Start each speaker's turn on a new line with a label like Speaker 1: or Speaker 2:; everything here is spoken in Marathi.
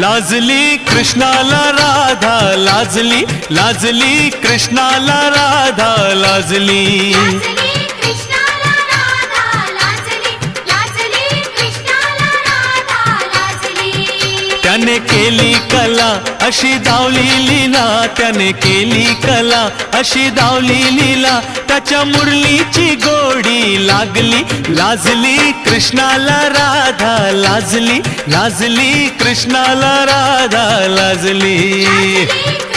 Speaker 1: लाजली कृष्णाला राधा लाजली लाजली कृष्णाला राधा लाजली. त्याने केली कला अशी दावली लीला त्याने केली कला अशी दावली लीला त्याच्या मुरलीची गोडी लागली. लाजली कृष्णाला राधा लाजली लाजली कृष्णाला राधा लाजली.
Speaker 2: लाजली